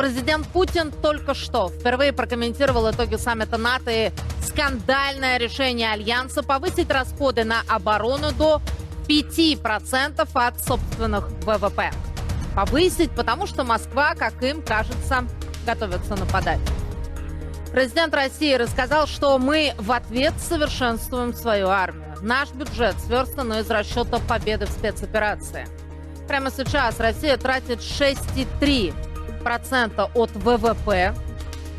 Президент Путин только что впервые прокомментировал итоги саммита НАТО и скандальное решение Альянса повысить расходы на оборону до 5% от собственных ВВП. Повысить, потому что Москва, как им кажется, готовится нападать. Президент России рассказал, что мы в ответ совершенствуем свою армию. Наш бюджет сверстан из расчета победы в спецоперации. Прямо сейчас Россия тратит 6,3% от ВВП.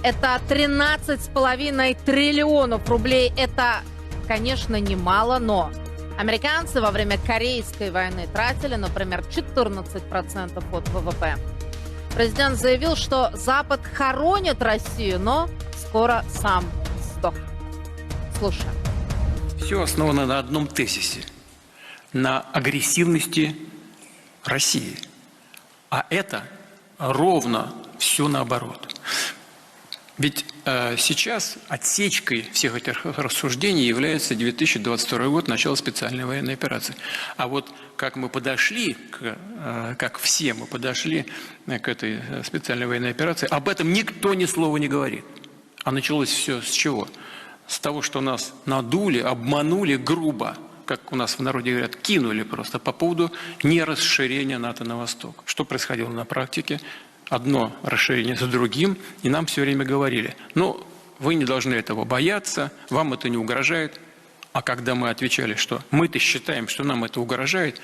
Это 13,5 триллионов рублей. Это, конечно, немало, но американцы во время Корейской войны тратили, например, 14% от ВВП. Президент заявил, что Запад хоронит Россию, но скоро сам сдохнет. Слушаем. Все основано на одном тезисе – на агрессивности России. А это ровно все наоборот. Ведь э, сейчас отсечкой всех этих рассуждений является 2022 год, начало специальной военной операции. А вот как мы подошли, к, э, как все мы подошли к этой э, специальной военной операции, об этом никто ни слова не говорит. А началось все с чего? С того, что нас надули, обманули грубо, как у нас в народе говорят, кинули просто по поводу нерасширения НАТО на восток. Что происходило на практике? Одно расширение за другим, и нам все время говорили, ну, вы не должны этого бояться, вам это не угрожает. А когда мы отвечали, что мы-то считаем, что нам это угрожает,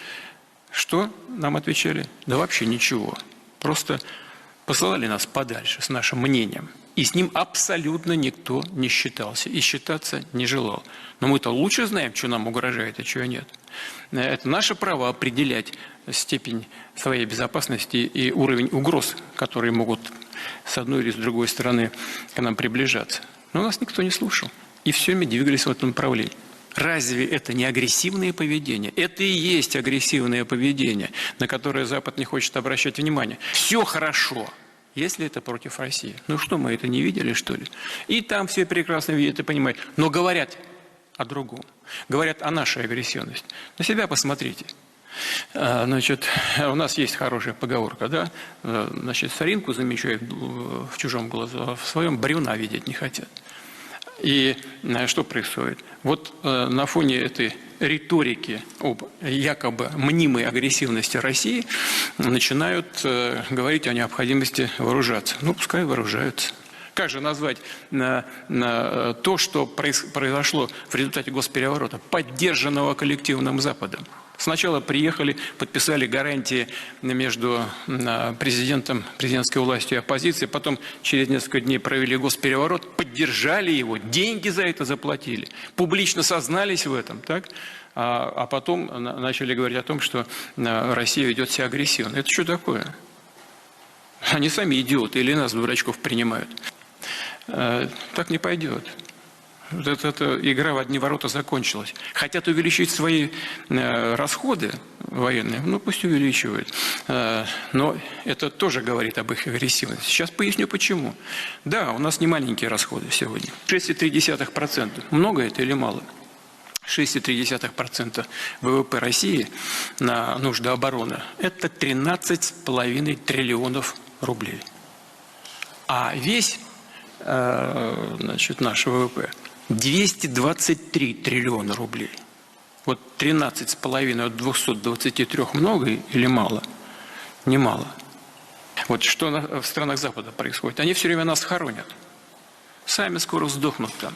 что нам отвечали? Да вообще ничего. Просто посылали нас подальше с нашим мнением. И с ним абсолютно никто не считался и считаться не желал. Но мы-то лучше знаем, что нам угрожает, а чего нет. Это наше право определять степень своей безопасности и уровень угроз, которые могут с одной или с другой стороны к нам приближаться. Но нас никто не слушал. И все мы двигались в этом направлении. Разве это не агрессивное поведение? Это и есть агрессивное поведение, на которое Запад не хочет обращать внимание. Все хорошо если это против России. Ну что, мы это не видели, что ли? И там все прекрасно видят и понимают. Но говорят о другом. Говорят о нашей агрессивности. На себя посмотрите. А, значит, у нас есть хорошая поговорка, да? А, значит, соринку замечают в чужом глазу, а в своем бревна видеть не хотят. И э, что происходит? Вот э, на фоне этой риторики об якобы мнимой агрессивности России начинают э, говорить о необходимости вооружаться. Ну, пускай вооружаются. Как же назвать на, на то, что произошло в результате госпереворота, поддержанного коллективным Западом? Сначала приехали, подписали гарантии между президентом, президентской властью и оппозицией, потом через несколько дней провели госпереворот, поддержали его, деньги за это заплатили, публично сознались в этом, так? А, а потом начали говорить о том, что Россия ведет себя агрессивно. Это что такое? Они сами идиоты или нас, дурачков, принимают. Так не пойдет. Вот эта, эта игра в одни ворота закончилась. Хотят увеличить свои э, расходы военные, ну пусть увеличивают. Э, но это тоже говорит об их агрессивности. Сейчас поясню почему. Да, у нас не маленькие расходы сегодня. 6,3%. Много это или мало? 6,3% ВВП России на нужды обороны – это 13,5 триллионов рублей. А весь э, значит, наш ВВП 223 триллиона рублей. Вот 13,5 от 223 много или мало? Немало. Вот что в странах Запада происходит? Они все время нас хоронят. Сами скоро сдохнут там.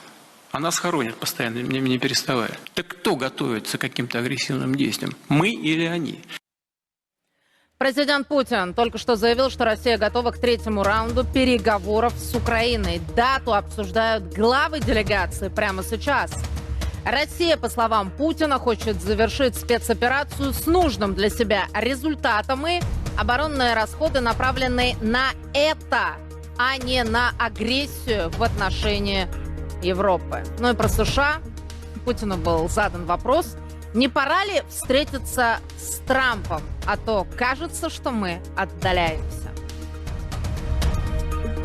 А нас хоронят постоянно, не, не переставая. Так кто готовится к каким-то агрессивным действиям? Мы или они? Президент Путин только что заявил, что Россия готова к третьему раунду переговоров с Украиной. Дату обсуждают главы делегации прямо сейчас. Россия, по словам Путина, хочет завершить спецоперацию с нужным для себя результатом и оборонные расходы направлены на это, а не на агрессию в отношении Европы. Ну и про США Путину был задан вопрос, не пора ли встретиться с Трампом, а то кажется, что мы отдаляемся.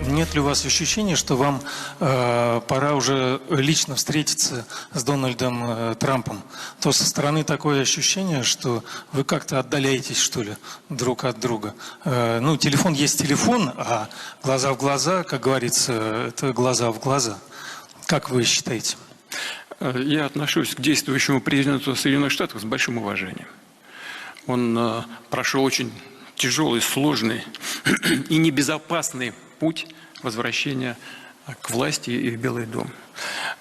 Нет ли у вас ощущения, что вам э, пора уже лично встретиться с Дональдом э, Трампом? То со стороны такое ощущение, что вы как-то отдаляетесь, что ли, друг от друга. Э, ну, телефон есть телефон, а глаза в глаза, как говорится, это глаза в глаза. Как вы считаете? Я отношусь к действующему президенту Соединенных Штатов с большим уважением. Он э, прошел очень тяжелый, сложный и небезопасный путь возвращения э, к власти и в Белый дом.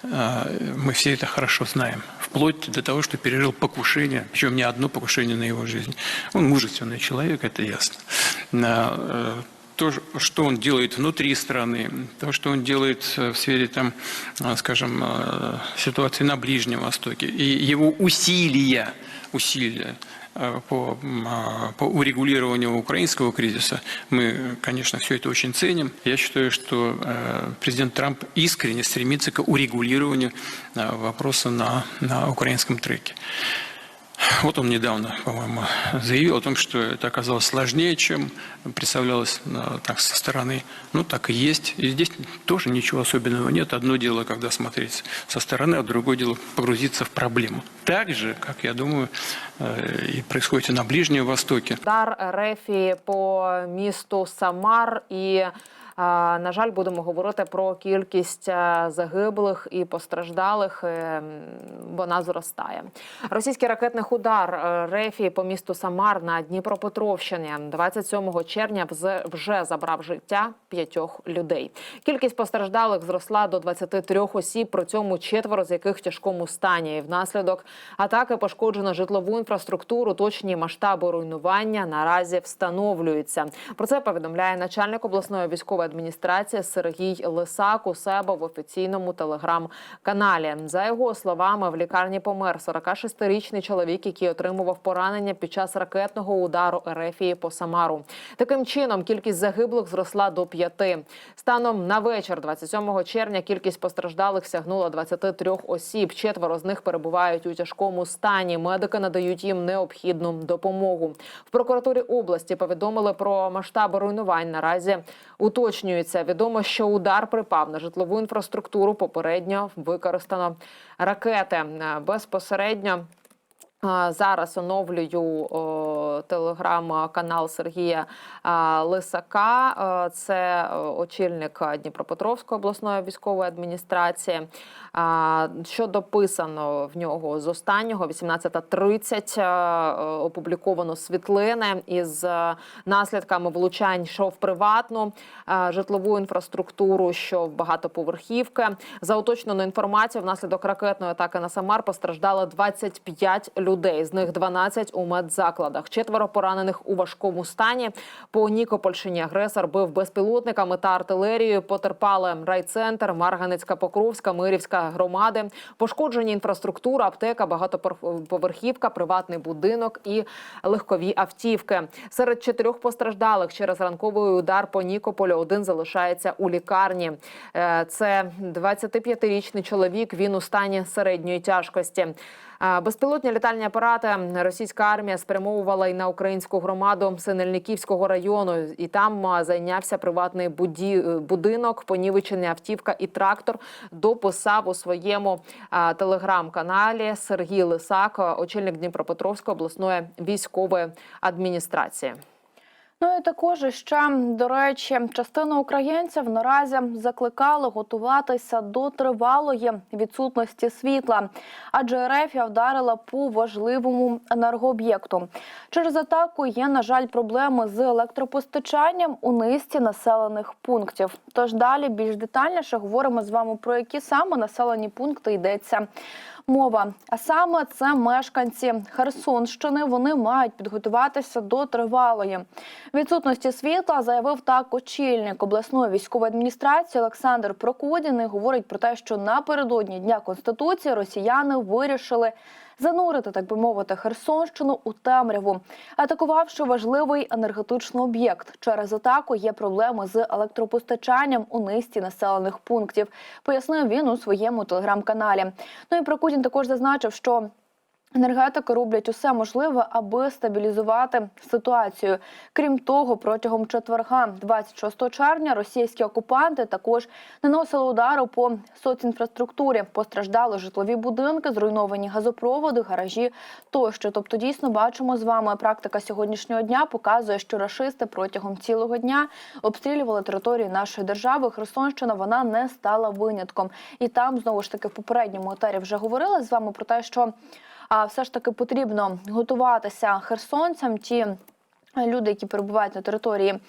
Э, Мы все это хорошо знаем. Вплоть до того, что пережил покушение, причем не одно покушение на его жизнь. Он мужественный человек, это ясно. То, что он делает внутри страны, то, что он делает э, в сфере, там, э, скажем, э, ситуации на Ближнем Востоке, и его усилия, усилия по, по урегулированию украинского кризиса, мы, конечно, все это очень ценим. Я считаю, что президент Трамп искренне стремится к урегулированию вопроса на, на украинском треке. Вот он недавно, по-моему, заявил о том, что это оказалось сложнее, чем представлялось э, так со стороны. Ну, так и есть. И здесь тоже ничего особенного нет. Одно дело, когда смотреть со стороны, а другое дело погрузиться в проблему. Так же, как, я думаю, э, и происходит и на Ближнем Востоке. Удар РФ по місту Самар і. На жаль, будемо говорити про кількість е, загиблих і постраждалих. е, Вона зростає. Російський ракетний удар е, РФ по місту Самар на Дніпропетровщині 27 червня вже забрав життя п'ятьох людей. Кількість постраждалих зросла до 23 осіб, при цьому четверо з яких в тяжкому стані. І внаслідок атаки пошкоджено житлову інфраструктуру. Точні масштаби руйнування наразі встановлюються. Про це повідомляє начальник обласної військової адміністрації Сергій Лисак у себе в офіційному телеграм-каналі. За його словами, в лікарні помер 46-річний чоловік, який отримував поранення під час ракетного удару Ерефії по Самару. Таким чином, кількість загиблих зросла до п'яти. Станом на вечір, 27 червня, кількість постраждалих сягнула 23 осіб. Четверо з них перебувають у тяжкому стані. Медики надають їм необхідну допомогу. В прокуратурі області повідомили про масштаби руйнувань. Наразі уточнюється. Відомо, що удар припав на житлову інфраструктуру. Попередньо використано ракети Е, безпосередньо. Зараз оновлюю телеграм-канал Сергія Лисака. Це очільник Дніпропетровської обласної військової адміністрації. Що дописано в нього з останнього 18.30 е, е, опубліковано світлини із наслідками влучань, що в приватну житлову інфраструктуру, що в багатоповерхівки. За уточненою інформацією, внаслідок ракетної атаки на Самар постраждало 25 людей. З них 12 у медзакладах. Четверо поранених у важкому стані. По Нікопольщині агресор бив безпілотниками та артилерією. Потерпали райцентр, Марганецька, Покровська, Мирівська громади. Пошкоджені інфраструктура, аптека, багатоповерхівка, приватний будинок і легкові автівки. Серед чотирьох постраждалих через ранковий удар по Нікополю один залишається у лікарні. Е, Це 25-річний чоловік. Він у стані середньої тяжкості. Безпілотні літальні апарати російська армія спрямовувала і на українську громаду Синельниківського району. І там зайнявся приватний е, будинок, понівечена автівка і трактор. Дописав у своєму телеграм-каналі Сергій Лисак, очільник Дніпропетровської обласної військової адміністрації. Ну і також ще до речі, частина українців наразі закликали готуватися до тривалої відсутності світла, адже РФ вдарила по важливому енергооб'єкту. Через атаку є, на жаль, проблеми з електропостачанням у низці населених пунктів. Тож далі більш детальніше говоримо з вами про які саме населені пункти йдеться мова. А саме це мешканці Херсонщини. Вони мають підготуватися до тривалої відсутності світла. Заявив так очільник обласної військової адміністрації Олександр Прокудін. І говорить про те, що напередодні дня конституції росіяни вирішили. Занурити, так би мовити, Херсонщину у темряву, атакувавши важливий енергетичний об'єкт. Через атаку є проблеми з електропостачанням у низці населених пунктів. Пояснив він у своєму телеграм-каналі. Ну і Прокутін також зазначив, що Енергетики роблять усе можливе, аби стабілізувати ситуацію. Крім того, протягом четверга, 26 червня, російські окупанти також наносили удару по соцінфраструктурі. Постраждали житлові будинки, зруйновані газопроводи, гаражі тощо. Тобто, дійсно бачимо з вами практика сьогоднішнього дня показує, що рашисти протягом цілого дня обстрілювали території нашої держави. Херсонщина вона не стала винятком. І там знову ж таки в попередньому етері вже говорили з вами про те, що все ж таки потрібно готуватися херсонцям. Ті люди, які перебувають на території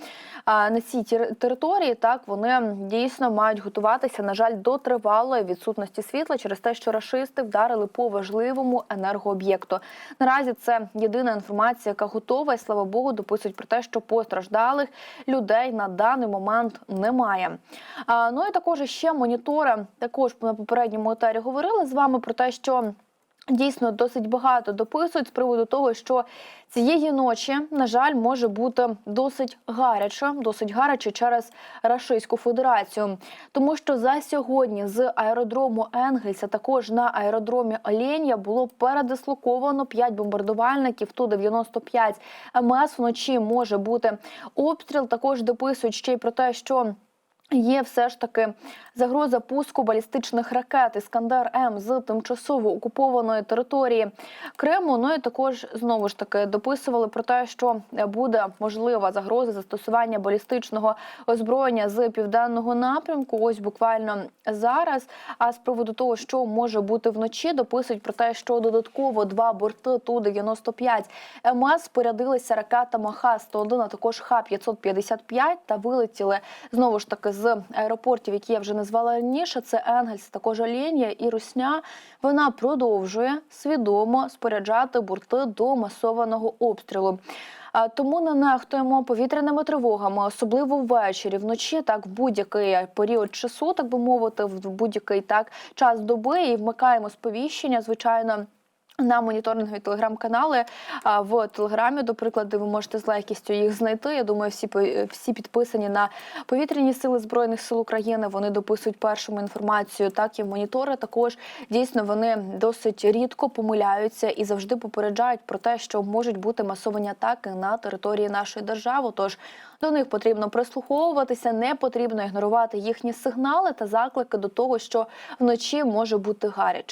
на цій території, так вони дійсно мають готуватися, на жаль, до тривалої відсутності світла через те, що рашисти вдарили по важливому енергооб'єкту. Наразі це єдина інформація, яка готова, і слава Богу, дописують про те, що постраждалих людей на даний момент немає. Ну і також ще монітори. Також на попередньому етері говорили з вами про те, що. Дійсно, досить багато дописують з приводу того, що цієї ночі, на жаль, може бути досить гаряче, досить гаряче через Рашистську Федерацію, тому що за сьогодні з аеродрому Енгельса, також на аеродромі Оленя, було передислоковано 5 бомбардувальників ту 95 МС. Вночі може бути обстріл. Також дописують ще й про те, що. Є все ж таки загроза пуску балістичних ракет Іскандер М з тимчасово окупованої території Криму. Ну і також знову ж таки дописували про те, що буде можлива загроза застосування балістичного озброєння з південного напрямку. Ось буквально зараз. А з приводу того, що може бути вночі, дописують про те, що додатково два борти ту 95 МС спорядилися ракетами Х-101, а також Х-555 та вилетіли знову ж таки з аеропортів, які я вже назвала раніше. Це Енгельс, також Оленя і Русня. Вона продовжує свідомо споряджати борти до масованого обстрілу. Тому не нехтуємо повітряними тривогами, особливо ввечері, вночі, так в будь-який період часу, так би мовити, в будь-який так час доби і вмикаємо сповіщення, звичайно. На моніторингові телеграм-канали в телеграмі, до прикладу, ви можете з легкістю їх знайти. Я думаю, всі всі підписані на повітряні сили збройних сил України. Вони дописують першому інформацію. Так і монітори також дійсно вони досить рідко помиляються і завжди попереджають про те, що можуть бути масовані атаки на території нашої держави. Тож до них потрібно прислуховуватися, не потрібно ігнорувати їхні сигнали та заклики до того, що вночі може бути гаряче.